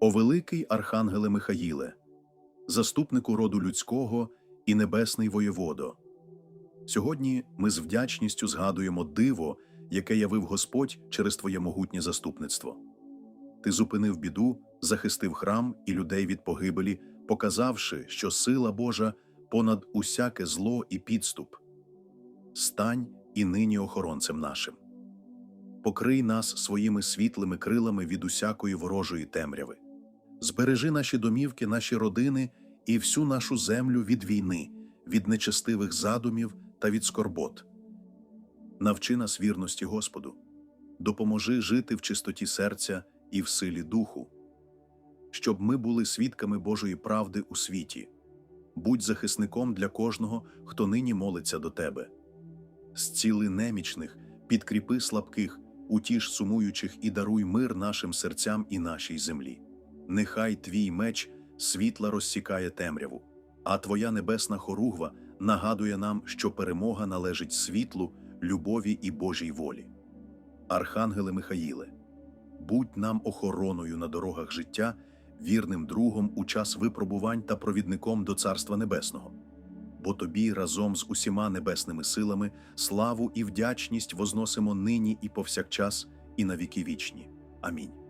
О великий Архангеле Михаїле, заступнику роду людського і небесний воєводо. Сьогодні ми з вдячністю згадуємо диво, яке явив Господь через Твоє могутнє заступництво. Ти зупинив біду, захистив храм і людей від погибелі, показавши, що сила Божа понад усяке зло і підступ. Стань і нині охоронцем нашим. Покрий нас своїми світлими крилами від усякої ворожої темряви. Збережи наші домівки, наші родини і всю нашу землю від війни, від нечестивих задумів та від скорбот. Навчи нас вірності Господу, допоможи жити в чистоті серця і в силі духу, щоб ми були свідками Божої правди у світі. Будь захисником для кожного, хто нині молиться до тебе. Зціли немічних, підкріпи слабких, утіш сумуючих і даруй мир нашим серцям і нашій землі. Нехай твій меч світла розсікає темряву, а твоя небесна хоругва нагадує нам, що перемога належить світлу, любові і Божій волі. Архангеле Михаїле, будь нам охороною на дорогах життя, вірним другом у час випробувань та провідником до Царства Небесного. Бо тобі разом з усіма небесними силами славу і вдячність возносимо нині і повсякчас, і на віки вічні. Амінь.